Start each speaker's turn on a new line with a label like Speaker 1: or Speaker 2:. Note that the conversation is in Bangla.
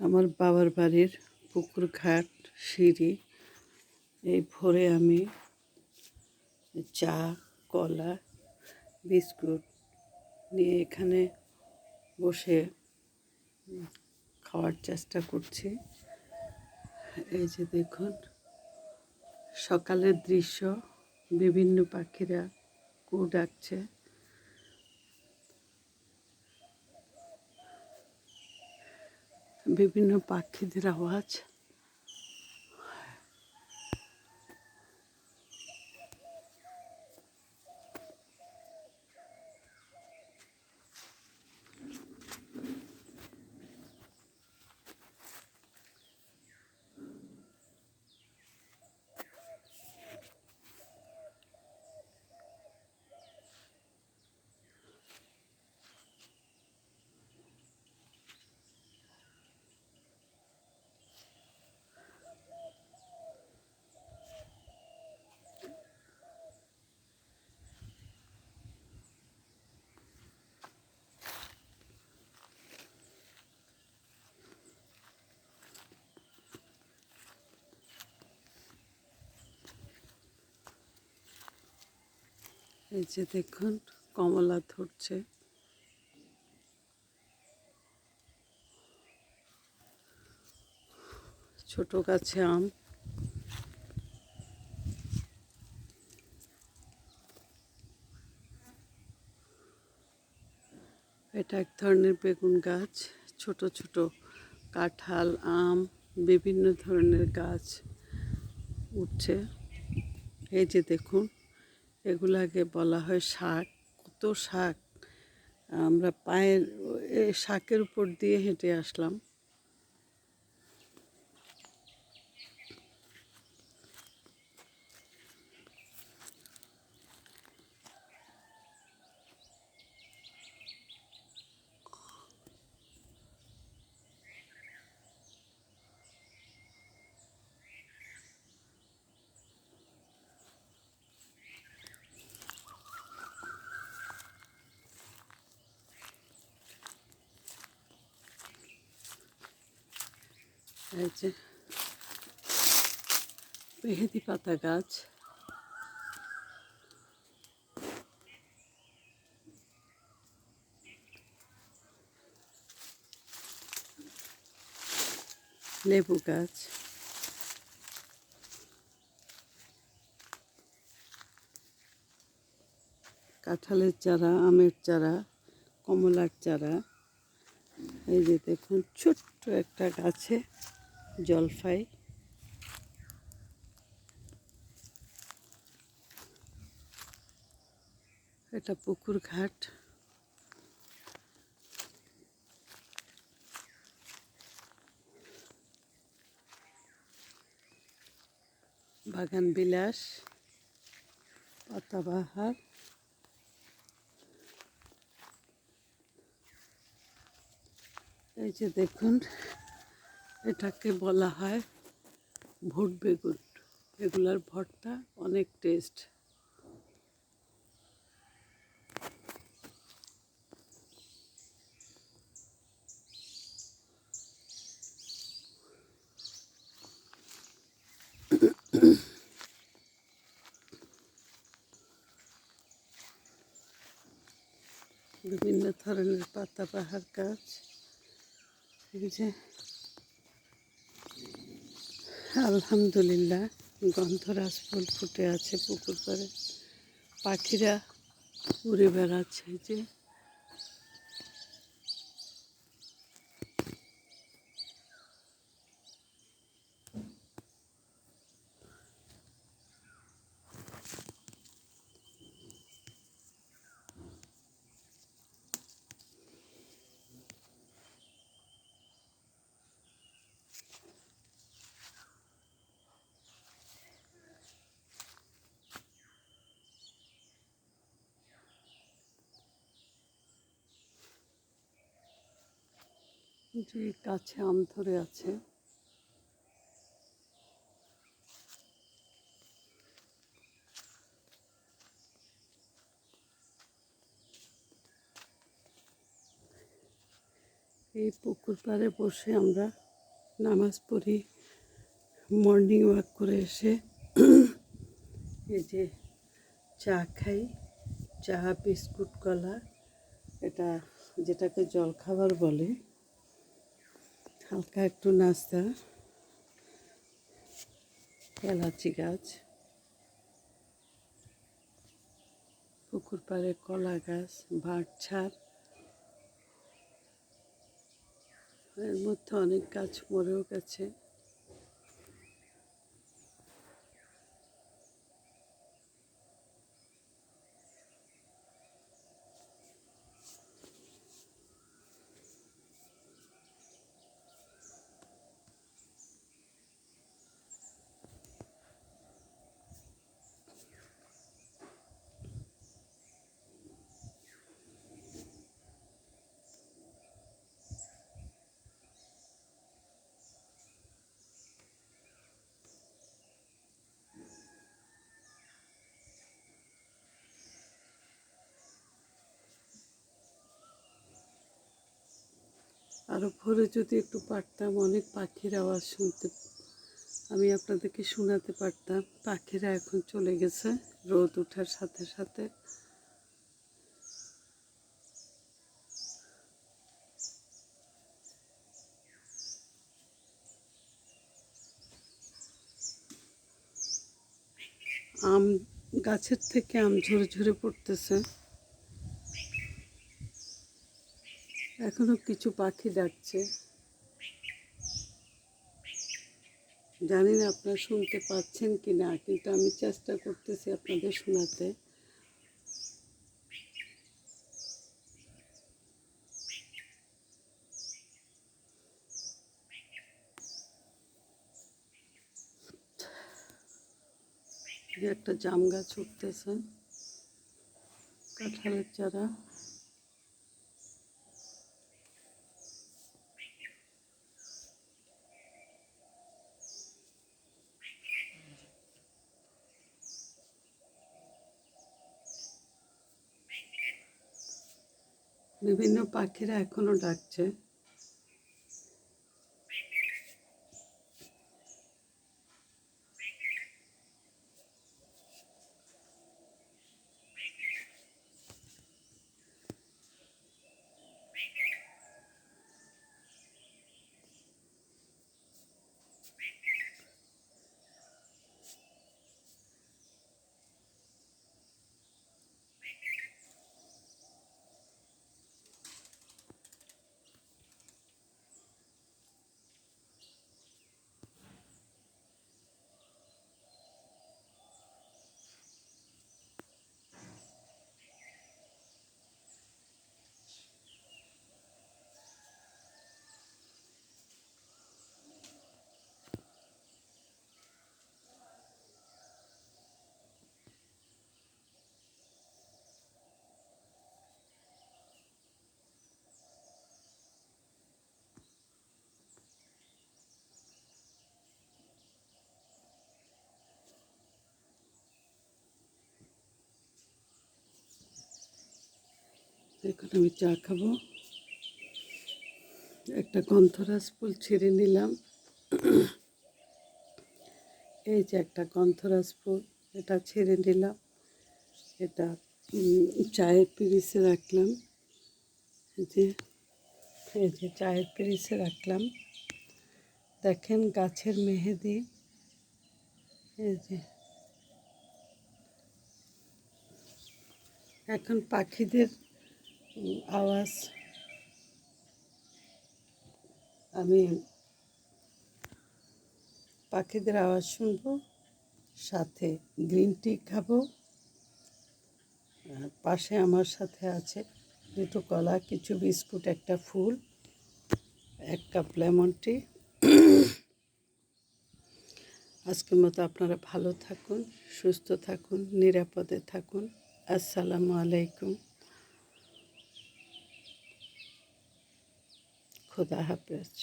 Speaker 1: আমার বাবার বাড়ির পুকুর ঘাট, সিঁড়ি, এই ভোরে আমি চা, কলা, বিস্কুট নিয়ে এখানে বসে খাওয়ার চেষ্টা করছি। এই যে দেখুন, সকালের দৃশ্য, বিভিন্ন পাখিরা কু ডাকছে। বিভিন্ন পাখিদের আওয়াজ। এই যে দেখুন, কমলা ধরছে। ছোট গাছে আম। এটা এক ধরনের বেগুন গাছ, ছোট ছোট কাঁঠাল, আম, বিভিন্ন ধরনের গাছ উঠছে। এই যে দেখুন এগুলাকে বলা হয় শাক। কত শাক? আমরা পায়ের শাকের উপর দিয়ে হেঁটে আসলাম। এই যে মেহেদি পাতা গাছ। লেবু গাছ। কাঁঠালের চারা, আমের চারা, কমলার চারা। এই যে দেখুন, ছোট্ট একটা গাছে। জলফাই। এটা পুকুর ঘাট। বাগান বিলাস পাতাবাহার। এই যে দেখুন এটাকে বলা হয় ভুট বেগুন। এগুলার ভর্তা অনেক টেস্ট বিভিন্ন ধরনের পাতাবাহার গাছ। এই যে আলহামদুলিল্লাহ গন্ধরাজ ফুল ফুটে আছে পুকুর পাড়ে। পাখিরা উড়ে বেড়াচ্ছে যে। যে কাছে আম ধরে আছে। এই পুকুর পাড়ে বসে আমরা নামাজ পড়ি মর্নিং ওয়াক করে এসে এই যে চা খাই, চা, বিস্কুট, কলা, এটা যেটাকে জলখাবার বলে। হালকা একটু নাস্তা, এলাচি গাছ, পুকুর পাড়ে কলা গাছ বাঁটছাড় এর মধ্যে অনেক গাছ মরেও গেছে। আরও ভোরে যদি একটু পারতাম, অনেক পাখির আওয়াজ শুনতে আমি আপনাদেরকে শোনাতে পারতাম। পাখিরা এখন চলে গেছে, রোদ ওঠার সাথে সাথে। আম গাছের থেকে আম ঝরে ঝরে পড়তেছে। এখনও কিছু পাখি ডাকছে। জানি না আপনারা শুনতে পাচ্ছেন কি না কিন্তু আমি চেষ্টা করতেছি আপনাদের শোনাতে। একটা জাম গাছ উঠতেছে, কাঁঠালের চারা। বিভিন্ন পাখিরা এখনও ডাকছে। এখন আমি চা খাব। একটা গন্ধরাজ ফুল ছিঁড়ে নিলাম। এই যে একটা গন্ধরাজ ফুল, এটা ছিঁড়ে নিলাম। এটা চায়ের পিরিসে রাখলাম। যে, এই যে চায়ের পিরিসে রাখলাম। দেখেন গাছের মেহেদি। এই যে। এখন পাখিদের আওয়াজ। আমি পাখিদের আওয়াজ শুনব, সাথে গ্রিন টি খাব। পাশে আমার সাথে আছে দুটো কলা, কিছু বিস্কুট, একটা ফুল, এক কাপ লেমন টি। আজকের মতো আপনারা ভালো থাকুন, সুস্থ থাকুন, নিরাপদে থাকুন। আসসালামু আলাইকুম। খোদা হাফেজ